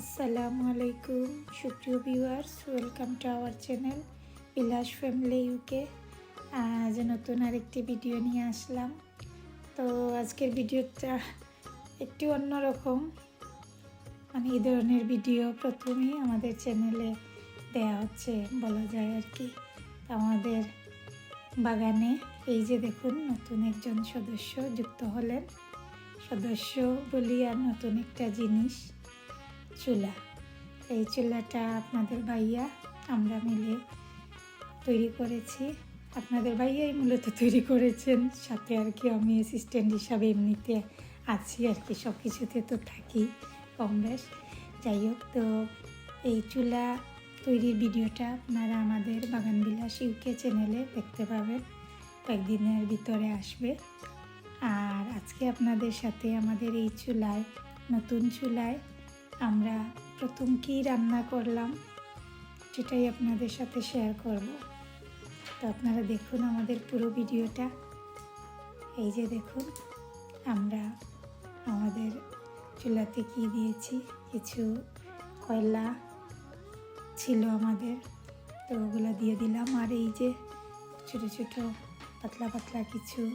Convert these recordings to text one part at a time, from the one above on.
আসসালামু আলাইকুম সুপ্রিয় viewers, welcome to our channel Bilas family UK আজ নতুন আরেকটি ভিডিও নিয়ে আসলাম। তো আজকের ভিডিওটা একটু অন্যরকম। মানে এই ধরনের ভিডিও প্রথমেই আমাদের চ্যানেলে দেয়া হচ্ছে বলা যায় আর কি। আমাদের বাগানে এই যে দেখুন, নতুন একজন সদস্য যুক্ত হলেন। সদস্য বলি আর নতুন একটা জিনিস। চুলা। এই চুলাটা আপনাদের ভাইয়া, আমরা মিলে তৈরি করেছি। আপনাদের ভাইয়াই মূলত তৈরি করেছেন, সাথে আর কি আমি অ্যাসিস্ট্যান্ট হিসাবে এমনিতে আছি আর কি সব কিছুতে তো থাকি কম বেশ যাই হোক, তো এই চুলা তৈরির ভিডিওটা আপনারা আমাদের বাগান বিলাস ইউকে চ্যানেলে দেখতে পাবেন। কয়েকদিনের ভিতরে আসবে। আর আজকে আপনাদের সাথে আমাদের এই চুলায়, নতুন চুলায় আমরা প্রথম কী রান্না করলাম সেটাই আপনাদের সাথে শেয়ার করব। তো আপনারা দেখুন আমাদের পুরো ভিডিওটা। এই যে দেখুন, আমরা আমাদের চুলাতে কি দিয়েছি? কিছু কয়লা ছিল আমাদের, তো ওগুলো দিয়ে দিলাম। আর এই যে ছোটো ছোটো পাতলা পাতলা কিছু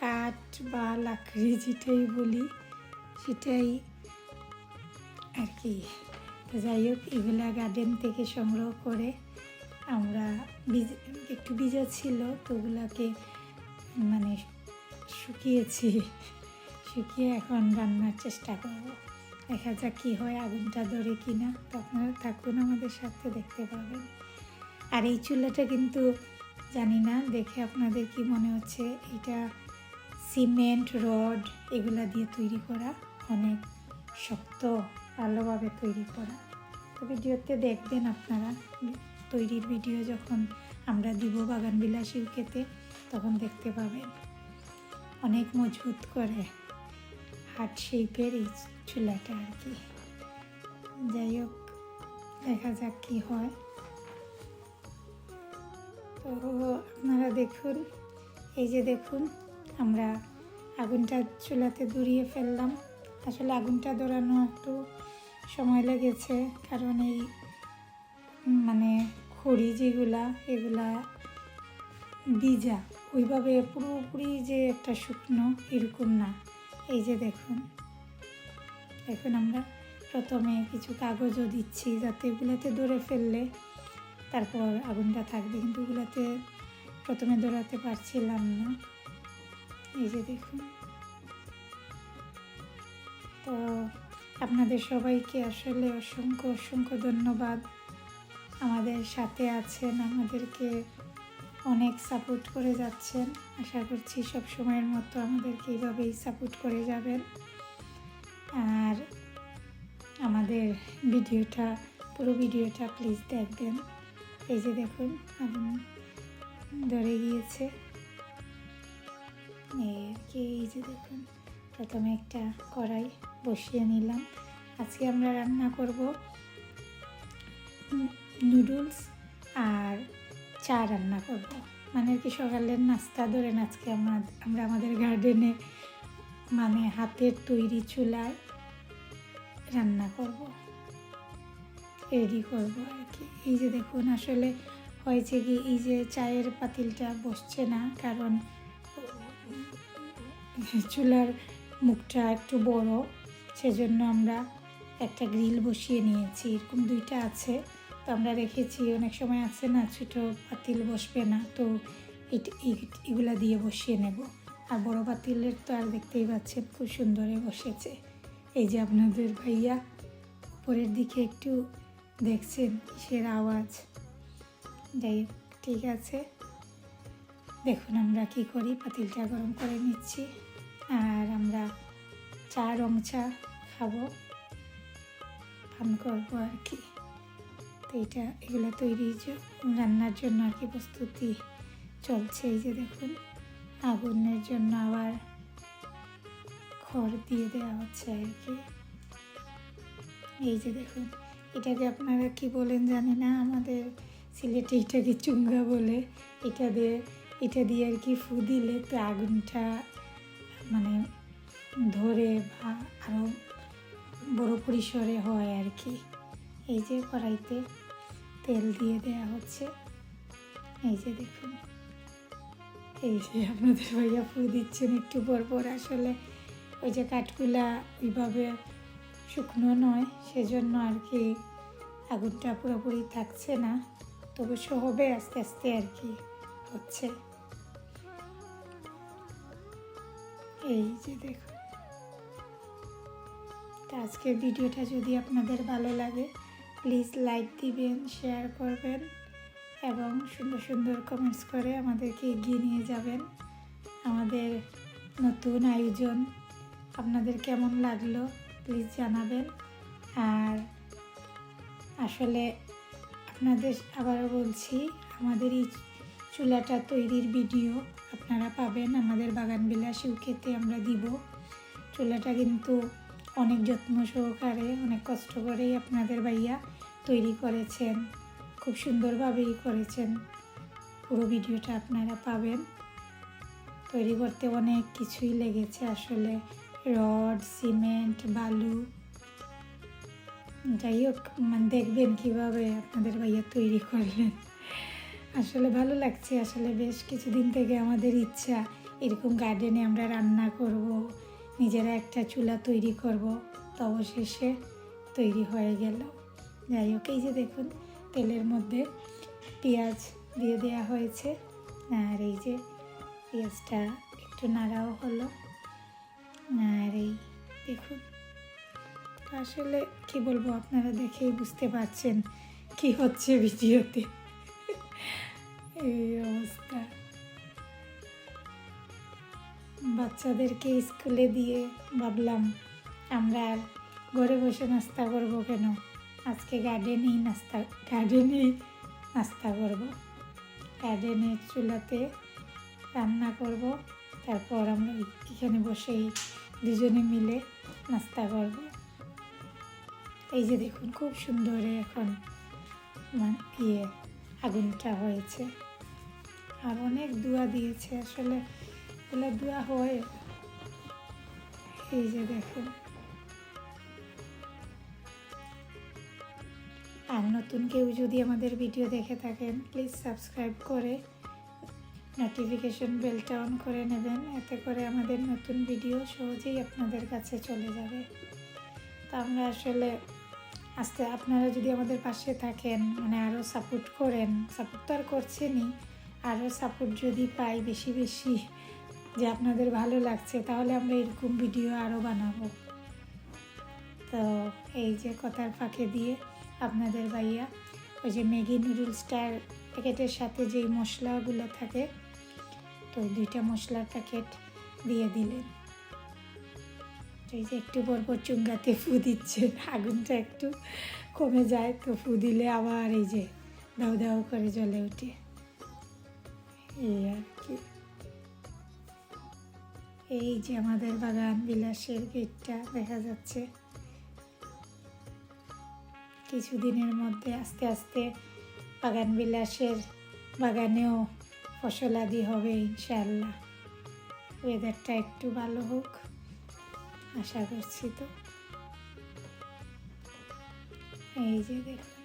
কাঠ বা লাকড়ি যেটাই বলি, সেটাই আর কি। তো যাই হোক, এগুলা গার্ডেন থেকে সংগ্রহ করে আমরা বীজ একটু বীজা ছিল, তো ওগুলাকে মানে শুকিয়েছি। শুকিয়ে এখন রান্নার চেষ্টা করব। দেখা যাক কী হয় আগুনটা ধরে কি না তো আপনারা থাকুন আমাদের সাথে, দেখতে পাবেন। আর এই চুলাটা কিন্তু জানি না, দেখে আপনাদের কি মনে হচ্ছে? এটা সিমেন্ট, রড, এগুলা দিয়ে তৈরি করা অনেক শক্ত। ভালোভাবে তৈরি করা। তো ভিডিওতে দেখবেন আপনারা, তৈরির ভিডিও যখন আমরা দিব বাগান বিলাস ইউকেতে তখন দেখতে পাবেন অনেক মজবুত করে হার্ট শেপের এই চুলাটা আর কি। যাই হোক, দেখা যাক কি হয়। তো আপনারা দেখুন, এই যে দেখুন, আমরা আগুনটা চুলাতে দূরিয়ে ফেললাম। আসলে আগুনটা ধরানো একটু সময় লেগেছে, কারণ এই মানে খড়ি যেগুলা, এগুলা বীজা, ওইভাবে পুরোপুরি যে একটা শুকনো এরকম না। এই যে দেখুন, এখন আমরা প্রথমে কিছু কাগজও দিচ্ছি যাতে এগুলাতে ধরে ফেললে তারপর আগুনটা থাকবে, কিন্তু ওগুলাতে প্রথমে দৌড়াতে পারছিলাম না। এই যে দেখুন, তো আপনাদের সবাইকে আসলে অসংখ্য অসংখ্য ধন্যবাদ। আমাদের সাথে আছেন, আমাদেরকে অনেক সাপোর্ট করে যাচ্ছেন। আশা করছি সব সময়ের মতো আমাদেরকে এইভাবেই সাপোর্ট করে যাবেন। আর আমাদের ভিডিওটা, পুরো ভিডিওটা প্লিজ দেখবেন। এই যে দেখুন ধরে গিয়েছে। এই আর কি এই যে দেখুন, প্রথমে একটা কড়াই। বসিয়ে নিলাম। আজকে আমরা রান্না করব নুডলস আর চা রান্না করব। মানে কি সকালের নাস্তা ধরেন আজকে আমরা আমাদের গার্ডেনে মানে হাতের তৈরি চুলায় রান্না করব। রেডি করব আর কি। এই যে দেখুন, আসলে হয়েছে কি, এই যে চায়ের পাতিলটা বসছে না, কারণ চুলার মুখটা একটু বড়। সেজন্য আমরা একটা গ্রিল বসিয়ে নিয়েছি। এরকম দুইটা আছে। তো আমরা রেখেছি। অনেক সময় আছে না, ছোটো পাতিল বসবে না। তো এগুলা দিয়ে বসিয়ে নেব। আর বড় পাতিলের তো আর দেখতেই পাচ্ছেন খুব সুন্দরে বসেছে। এই যে আপনাদের ভাইয়া উপরের দিকে একটু দেখছেন কিসের আওয়াজ? যাই ঠিক আছে। দেখুন আমরা কি করি। পাতিলটা গরম করে নিচ্ছি। আর আমরা চা রং চা খাব। পান করব আর কি। তো এটা, এগুলো তৈরি রান্নার জন্য আর কি প্রস্তুতি চলছে এই যে দেখুন। আগুনের জন্য আবার খড় দিয়ে দেওয়া হচ্ছে আর কি। এই যে দেখুন, এটাকে আপনারা কি বলেন জানি না, আমাদের সিলেটে এটাকে চুঙ্গা বলে। এটা দিয়ে এটা দিয়ে আর কি ফু দিলে তো আগুনটা মানে ধরে বা আরও বড় পরিসরে হয় আর কি। এই যে কড়াইতে তেল দিয়ে দেয়া হচ্ছে। এই যে দেখুন। এই যে আপনাদের ভাইয়া ফু দিচ্ছেন একটু পর পর। আসলে ওই যে কাঠগুলা ওইভাবে শুকনো নয়, সেজন্য আর কি আগুনটা পুরোপুরি থাকছে না। তবে হবে আস্তে আস্তে আর কি হচ্ছে। এই যে দেখুন। তো আজকের ভিডিওটা যদি আপনাদের ভালো লাগে প্লিজ লাইক দিবেন শেয়ার করবেন এবং সুন্দর সুন্দর কমেন্টস করে আমাদেরকে এগিয়ে নিয়ে যাবেন। আমাদের নতুন আয়োজন আপনাদের কেমন লাগল প্লিজ জানাবেন। আর আসলে আপনাদের আবারও বলছি, আমাদের এই চুলাটা তৈরির ভিডিও আপনারা পাবেন আমাদের বাগান বিলাস ইউকেতে আমরা দিব। চুলাটা কিন্তু অনেক যত্ন সহকারে, অনেক কষ্ট করেই আপনাদের ভাইয়া তৈরি করেছেন, খুব সুন্দরভাবেই করেছেন। পুরো ভিডিওটা আপনারা পাবেন। তৈরি করতে অনেক কিছুই লেগেছে আসলে। রড, সিমেন্ট, বালু। যাই হোক মানে দেখবেন কীভাবে আপনাদের ভাইয়া তৈরি করলেন। আসলে ভালো লাগছে, আসলে বেশ কিছুদিন থেকে আমাদের ইচ্ছা, এরকম গার্ডেনে আমরা রান্না করব নিজেরা একটা চুলা তৈরি করব তো অবশেষে তৈরি হয়ে গেল। যাই হোক, এই যে দেখুন, তেলের মধ্যে পেঁয়াজ দিয়ে দেওয়া হয়েছে। আর এই যে পেঁয়াজটা একটু নাড়াও হলো। আর এই দেখুন, আসলে কি বলব, আপনারা দেখেই বুঝতে পারছেন কি হচ্ছে ভিডিওতে। এই অবস্থা। বাচ্চাদেরকে স্কুলে দিয়ে ভাবলাম, আমরা আর ঘরে বসে নাস্তা করব কেন? আজকে গার্ডেনেই নাস্তা গার্ডেনেই নাস্তা করব। গার্ডেনের চুলাতে রান্না করব, তারপর আমরা এখানে বসেই দুজনে মিলে নাস্তা করব। এই যে দেখুন, খুব সুন্দর এখন মানে ইয়ে আগুনটা হয়েছে। আর অনেক দোয়া দিয়েছে, আসলে এগুলো দোয়া হয়, এই যে দেখুন। আর নতুন কেউ যদি আমাদের ভিডিও দেখে থাকেন প্লিজ সাবস্ক্রাইব করে নোটিফিকেশন বেলটা অন করে নেবেন। এতে করে আমাদের নতুন ভিডিও সহজেই আপনাদের কাছে চলে যাবে। তো আমরা আসলে আস্তে, আপনারা যদি আমাদের পাশে থাকেন মানে আরও সাপোর্ট করেন সাপোর্ট তো আর করছেনই আরও সাপোর্ট যদি পাই বেশি বেশি যে আপনাদের ভালো লাগছে, তাহলে আমরা এরকম ভিডিও আরও বানাবো। তো এই যে কথার ফাঁকে দিয়ে আপনাদের ভাইয়া, ওই যে ম্যাগি নুডলসটার প্যাকেটের সাথে যেই মশলাগুলো থাকে, তো দুইটা মশলার প্যাকেট দিয়ে দিলেন। এই যে একটু পর পর চুঙ্গাতে ফু দিচ্ছে, আগুনটা একটু কমে যায়, তো ফু দিলে আবার এই যে দাউ দাউ করে জ্বলে ওঠে এই আর এই যে আমাদের বাগান বিলাসের গেটটা দেখা যাচ্ছে। কিছুদিনের মধ্যে আস্তে আস্তে বাগান বিলাসের বাগানেও ফসলাদি হবে ইনশাল্লাহ ওয়েদারটা একটু ভালো হোক, আশা করছি তো। এই যে দেখুন।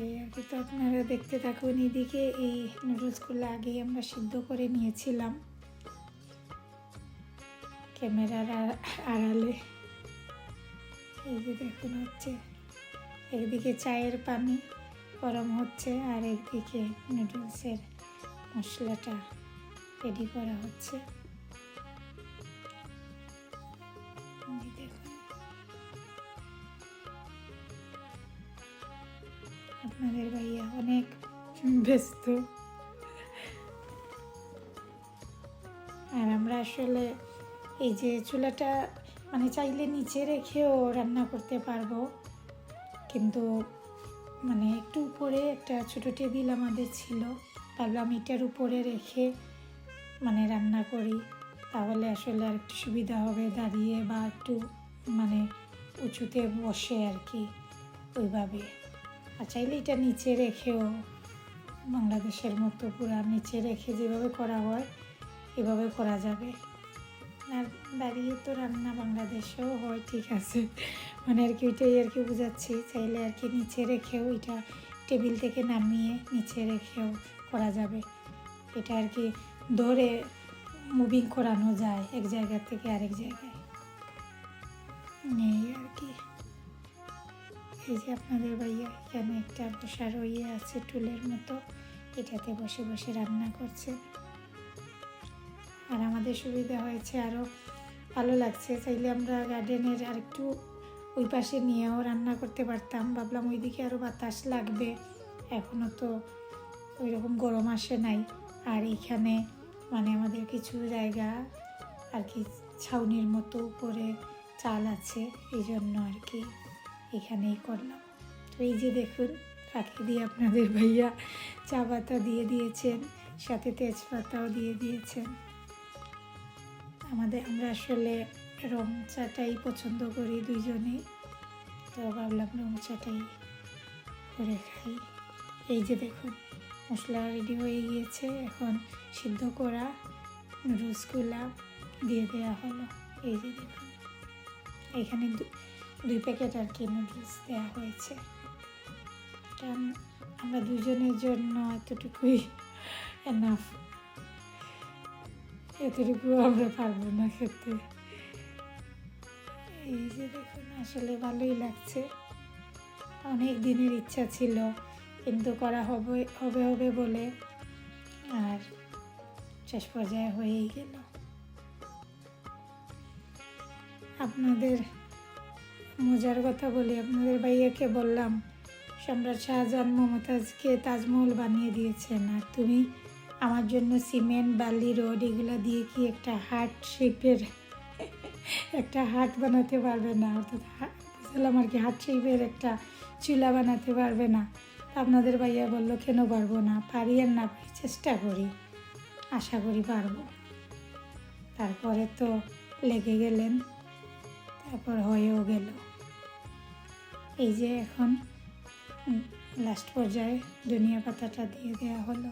এই আর কি তো আপনারা দেখতে থাকুন, এদিকে এই নুডলসগুলো আগেই আমরা সিদ্ধ করে নিয়েছিলাম। ক্যামেরার আড়ালে। এই যে দেখুন হচ্ছে একদিকে চায়ের পানি গরম হচ্ছে আর একদিকে নুডলসের মশলাটা রেডি করা হচ্ছে। ভাইয়া অনেক ব্যস্ত। আর আমরা আসলে এই যে চুলাটা মানে চাইলে নিচে রেখেও রান্না করতে পারব। কিন্তু মানে একটু উপরে একটা ছোটো টেবিল আমাদের ছিল। ভাবলাম এটার উপরে রেখে মানে রান্না করি। তাহলে আসলে আর একটু সুবিধা হবে দাঁড়িয়ে বা একটু মানে উঁচুতে বসে আর কি ওইভাবে। আর চাইলে এটা নিচে রেখেও বাংলাদেশের মতো পুরা নিচে রেখে যেভাবে করা হয়, এভাবে করা যাবে। আর দাঁড়িয়ে তো রান্না বাংলাদেশেও হয়, ঠিক আছে। মানে আর কি ওইটাই আর কি বোঝাচ্ছি। চাইলে আর কি নিচে রেখেও এটা টেবিল থেকে নামিয়ে নিচে রেখেও করা যাবে। এটা আর কি ধরে মুভিং করানো যায়, এক জায়গা থেকে আরেক জায়গায়। এই আর কি। এই যে আপনাদের ভাইয়া, এখানে একটা বসার ইয়ে আছে, টুলের মতো। এটাতে বসে বসে রান্না করছে। আর আমাদের সুবিধা হয়েছে আরও ভালো লাগছে। চাইলে আমরা গার্ডেনের আর একটু ওই পাশে নিয়েও রান্না করতে পারতাম। ভাবলাম ওইদিকে আরও বাতাস লাগবে। এখনও তো ওই রকম গরম আসে নাই। আর এখানে মানে আমাদের কিছু জায়গা আর কি, ছাউনির মতো উপরে চাল আছে, এই জন্য আর কি। এখানেই করলাম। তো এই যে দেখুন, ফাঁকি দিয়ে আপনাদের ভাইয়া চা পাতা দিয়ে দিয়েছেন, সাথে তেজপাতাও দিয়ে দিয়েছেন। আমাদের, আমরা আসলে রং চাটাই পছন্দ করি দুইজনেই। তো ভাবলাম রং চাটাই করে খাই। এই যে দেখুন, মশলা রেডি হয়ে গিয়েছে। এখন সিদ্ধ করা নুডলসগুলা দিয়ে দেওয়া হলো। এই যে দেখুন, এখানে দুই প্যাকেট আর কি নুডলস দেওয়া হয়েছে। কারণ আমরা দুজনের জন্য এতটুকুই এনাফ এতটুকু আমরা পারব না খেতে। এই যে দেখুন, আসলে ভালোই লাগছে। অনেক দিনের ইচ্ছা ছিল, কিন্তু করা হবে হবে হবে বলে আর শেষ পর্যায়ে হয়েই গেল। আপনাদের মজার কথা বলি, আপনাদের ভাইয়াকে বললাম, সম্রাট শাহজাহান মমতাজকে তাজমহল বানিয়ে দিয়েছেন। আর তুমি আমার জন্য সিমেন্ট, বালি, রোড এগুলো দিয়ে কি একটা হার্ট শেপের, একটা হাট বানাতে পারবে না? অর্থাৎ বুঝলাম আর কি, হার্ট শেপের একটা চুলা বানাতে পারবে না। আপনাদের ভাইয়া বলল, কেন পারব না? পারি আর না পারি, চেষ্টা করি। আশা করি পারব। তারপরে তো লেগে গেলেন, তারপর হয়েও গেল। এই যে এখন লাস্ট পর্যায়ে ধনিয়া পাতাটা দিয়ে দেওয়া হলো।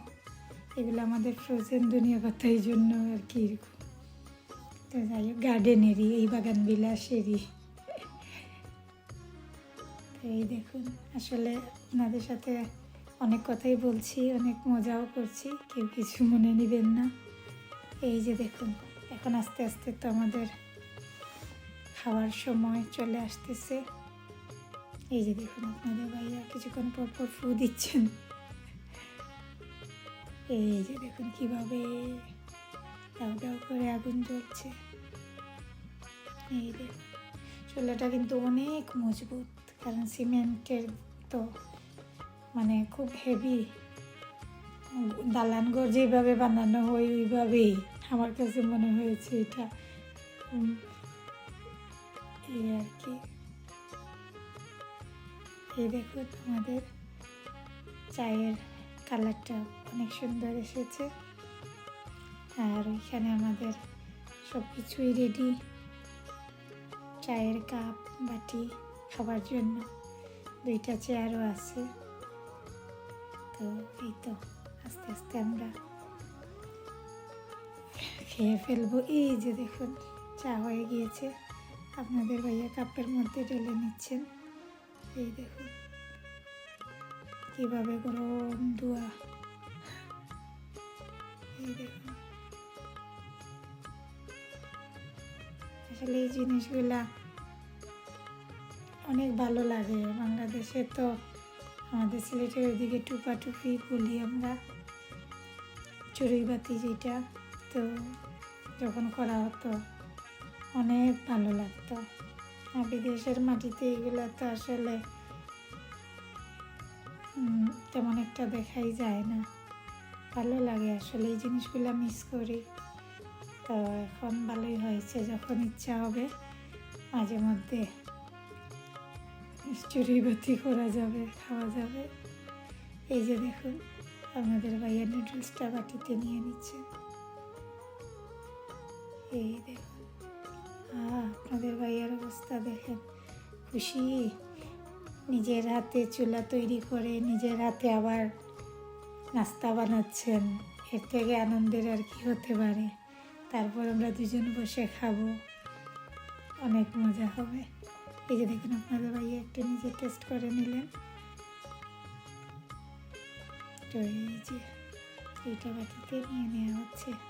এগুলো আমাদের ফ্রোজেন ধনিয়া পাতা এই জন্য আর কি তো যাই হোক গার্ডেনেরই এই বাগান বিলাসেরই। এই দেখুন, আসলে আপনাদের সাথে অনেক কথাই বলছি, অনেক মজাও করছি, কেউ কিছু মনে নেবেন না। এই যে দেখুন, এখন আস্তে আস্তে তো আমাদের খাওয়ার সময় চলে আসতেছে। এই যে দেখুন, আপনাদের ভাইয়া কিছুক্ষণ পর পর ফু দিচ্ছেন। এই যে দেখুন কীভাবে দাও দাও করে আগুন জ্বলছে। এই দেখুন চুলাটা কিন্তু অনেক মজবুত, কারণ সিমেন্টের তো মানে খুব হেভি দালানঘর যেভাবে বানানো হয়, ওইভাবেই আমার কাছে মনে হয়েছে এটা। এই আর কি। এই দেখুন আমাদের চায়ের কালারটা অনেক সুন্দর এসেছে। আর ওইখানে আমাদের সব কিছুই রেডি চায়ের কাপ, বাটি খাবার জন্য। দুইটা চেয়ারও আছে। তো এই তো আস্তে আস্তে আমরা খেয়ে ফেলব। এই যে দেখুন, চা হয়ে গিয়েছে। আপনাদের ভাইয়া কাপের মধ্যে ঢেলে নিচ্ছেন। এই দেখুন কীভাবে গরম ধোয়া এই দেখুন আসলে এই জিনিসগুলা অনেক ভালো লাগে। বাংলাদেশে তো আমাদের সিলেটের ওইদিকে টুপা বলি আমরা। চড়ুই বাতি যেটা, তো যখন করা হতো, অনেক ভালো লাগতো। বিদেশের মাটিতে এগুলো তো আসলে তেমন একটা দেখাই যায় না। ভালো লাগে আসলে এই জিনিসগুলো মিস করি। তো এখন ভালোই হয়েছে যখন ইচ্ছা হবে, মাঝে মধ্যে চুরি বাতি করা যাবে, খাওয়া যাবে। এই যে দেখুন, আমাদের ভাইয়া নুডলসটা বাটিতে নিয়ে নিচ্ছে। এই দেখুন। আপনাদের ভাইয়ার অবস্থা দেখেন। খুশি? নিজের হাতে চুলা তৈরি করে নিজের হাতে আবার নাস্তা বানাচ্ছেন। এর থেকে আনন্দের আর কি হতে পারে। তারপর আমরা দুজন বসে খাব। অনেক মজা হবে। এই যে দেখুন, আপনাদের ভাইয়া একটা নিজে টেস্ট করে নিলেন। তো এই যে বাটিতে নিয়ে নেওয়া হচ্ছে।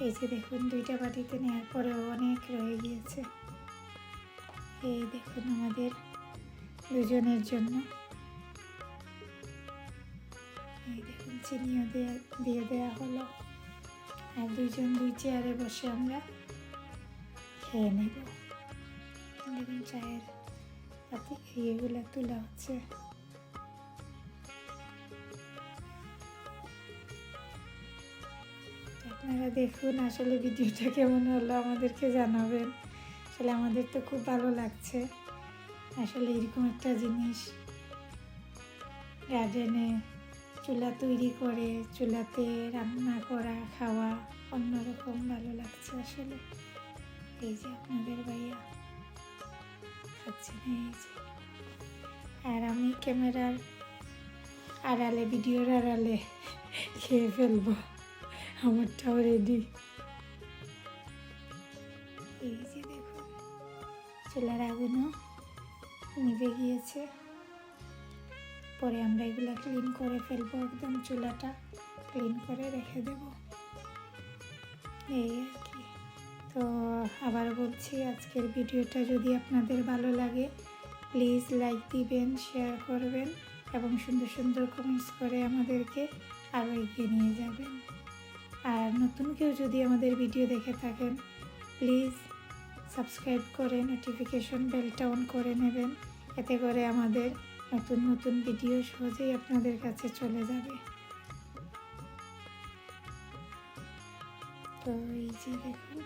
এই যে দেখুন, দুইটা বাটিতে নেওয়ার পরেও অনেক রয়ে গিয়েছে। এই দেখুন আমাদের দুজনের জন্য। এই দেখুন, চিনিও দেয়া দেওয়া হলো। আর দুইজন দুই চেয়ারে বসে আমরা খেয়ে নেব। দেখুন, চায়ের পাতি ইয়েগুলো তোলা হচ্ছে। আপনারা দেখুন আসলে ভিডিওটা কেমন হলো আমাদেরকে জানাবেন। আসলে আমাদের তো খুব ভালো লাগছে। আসলে এরকম একটা জিনিস গার্ডেনে চুলা তৈরি করে, চুলাতে রান্না করা, খাওয়া অন্যরকম ভালো লাগছে আসলে। এই যে আপনাদের ভাইয়া আর আমি ক্যামেরার আড়ালে, ভিডিওর আড়ালে খেয়ে ফেলব। আমারটাও রেডি এই যে দেখুন, চুলার আগুনও নিভে গিয়েছে। পরে আমরা এগুলো ক্লিন করে ফেলব, একদম চুলাটা ক্লিন করে রেখে দেব। এই আর কি। তো আবার বলছি, আজকের ভিডিওটা যদি আপনাদের ভালো লাগে প্লিজ লাইক দিবেন শেয়ার করবেন এবং সুন্দর সুন্দর কমেন্টস করে আমাদেরকে আরও এগিয়ে নিয়ে যাবেন। আর নতুন কেউ যদি আমাদের ভিডিও দেখে থাকেন প্লিজ সাবস্ক্রাইব করে নোটিফিকেশন বেলটা অন করে নেবেন। এতে করে আমাদের নতুন নতুন ভিডিও সহজেই আপনাদের কাছে চলে যাবে। তো এই যে দেখুন।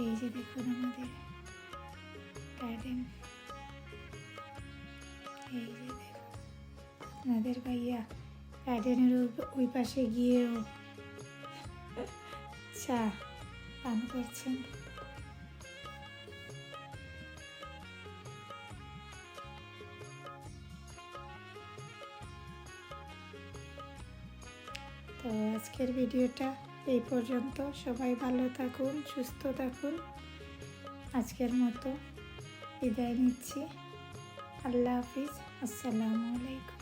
এই যে দেখুন আমাদের গার্ডেন এই যে ভাইয়া গার্ডেনের ওই পাশে গিয়েও চা পান করছেন। তো আজকের ভিডিওটা এই পর্যন্ত। সবাই ভালো থাকুন, সুস্থ থাকুন। আজকের মতো বিদায় নিচ্ছি। আল্লাহ হাফিজ আসসালামু আলাইকুম